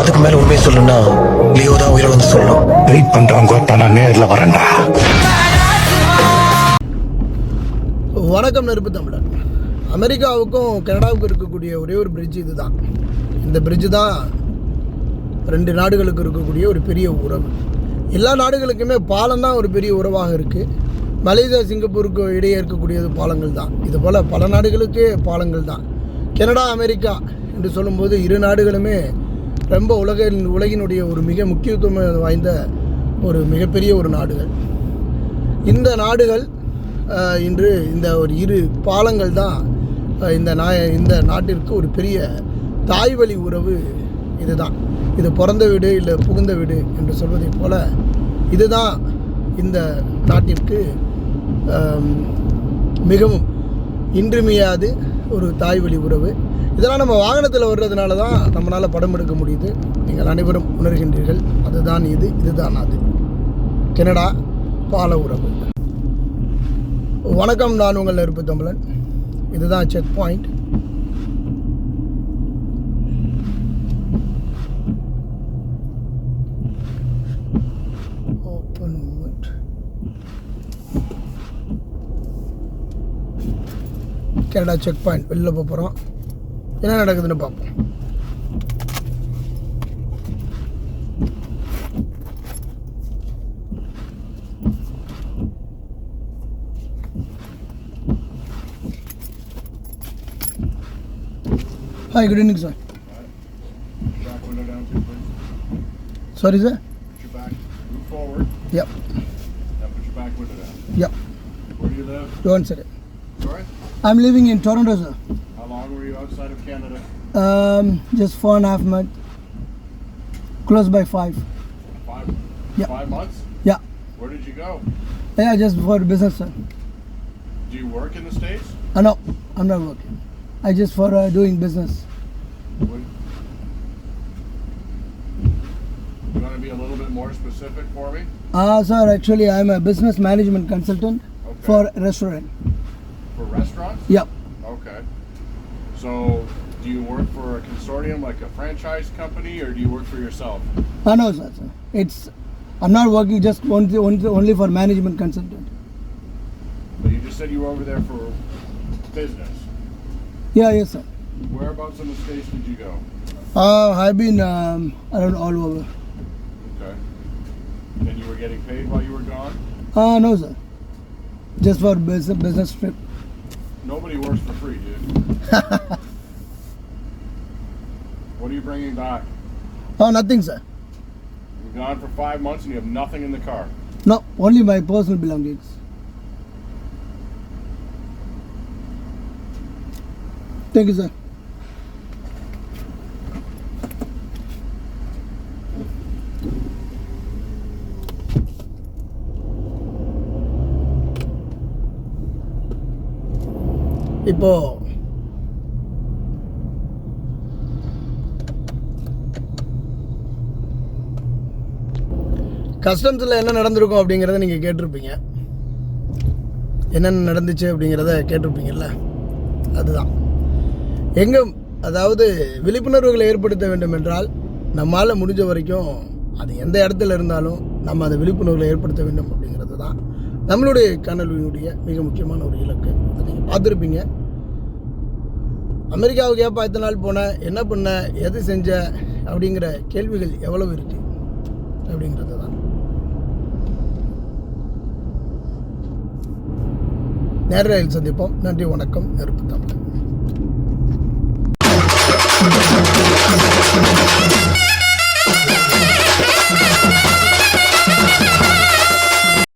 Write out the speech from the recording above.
அதுக்கு மேல உண்மையை சொல்லணும்னா லியோ தான் உயிரை வந்து சொல்லணும். வெயிட் பண்றவங்க நான் நேர்ல வரேன்டா. வணக்கம் நெருப்பு தமிழர். அமெரிக்காவுக்கும் கனடாவுக்கும் இருக்கக்கூடிய ஒரே ஒரு பிரிட்ஜ் இதுதான். இந்த பிரிட்ஜ் தான் ரெண்டு நாடுகளுக்கு இருக்கக்கூடிய ஒரு பெரிய உறவு. எல்லா நாடுகளுக்குமே பாலம் தான் ஒரு பெரிய உறவாக இருக்குது மலேசியா சிங்கப்பூருக்கு இடையே இருக்கக்கூடியது பாலங்கள் தான். இது போல் பல நாடுகளுக்கு பாலங்கள் தான். கனடா அமெரிக்கா என்று சொல்லும்போது இரு நாடுகளுமே ரொம்ப உலக உலகினுடைய ஒரு மிக முக்கியத்துவம் வாய்ந்த ஒரு மிகப்பெரிய ஒரு நாடுகள். இந்த நாடுகள் இன்று இந்த ஒரு இரு பாலங்கள் தான் இந்த நா இந்த நாட்டிற்கு ஒரு பெரிய தாய் வழி உறவு இதுதான். இது பிறந்த வீடு இல்லை புகுந்த வீடு என்று சொல்வதைப் போல இதுதான் இந்த நாட்டிற்கு மிகவும் இன்றுமையாது ஒரு தாய் வழி உறவு. இதெல்லாம் நம்ம வாகனத்தில் வர்றதுனால தான் நம்மளால் படம் எடுக்க முடியுது. நீங்கள் அனைவரும் உணர்கின்றீர்கள். அதுதான் இது இதுதான் அது. கனடா பால உறவு. வணக்கம் நான் உங்கள் நெருப்பு தமிழன். இதுதான் check point. Open Canada check point. வெளில போக போகிறோம் என்ன நடக்குதுன்னு பார்ப்போம் hi good evening sir Back window down too, please. Sorry sir Put your back, move forward. Yeah Now put your back window down. Yeah Where do you live? Don't சரி Sorry? I'm living in Toronto, sir. How long were you outside of Canada? Um, just four and a half months. Close by five. Five. Yeah. Five months? Yeah. Where did you go? Yeah, just for business, sir. Do you work in the states? Uh, no, I'm not working. I just for uh, doing business. Would, you want to be a little bit more specific for me? Uh, sir, actually, I'm a business management consultant Okay. for restaurant. For restaurants? Yeah. Okay. So, do you work for a consortium like a franchise company, or do you work for yourself? Uh, no, sir, sir. It's I'm not working just only, only, only for management consultant. But you just said you were over there for business. Yeah, yes, sir. Whereabouts in the states did you go? Uh, I've been um, around all over. Okay. And you were getting paid while you were gone? Uh, no, sir. Just for business business trip. Nobody works for free, dude what are you bringing back? Oh, nothing, sir. You're gone for five months and you have nothing in the car. No, only my personal belongings. Thank you, sir. இப்போ கஸ்டம்ஸில் என்ன நடந்திருக்கும் அப்படிங்கிறத நீங்கள் கேட்டிருப்பீங்க. என்னென்ன நடந்துச்சு அப்படிங்கிறத கேட்டிருப்பீங்கல்ல? அதுதான். எங்கே அதாவது விழிப்புணர்வுகளை ஏற்படுத்த வேண்டும் என்றால் நம்மால் முடிஞ்ச வரைக்கும் அது எந்த இடத்துல இருந்தாலும் நம்ம அதை விழிப்புணர்வுகளை ஏற்படுத்த வேண்டும் அப்படிங்கிறது தான் நம்மளுடைய கனல்வியினுடைய மிக முக்கியமான ஒரு இலக்கு. அதை நீங்கள் பார்த்துருப்பீங்க. அமெரிக்காவுக்கு ஏப்பா இத்தனை நாள் போன என்ன பண்ண எது செஞ்ச அப்படிங்கிற கேள்விகள் எவ்வளவு இருக்குது அப்படிங்கிறது தான். நேரில் சந்திப்போம். நன்றி வணக்கம். நெருப்பு தமிழ்.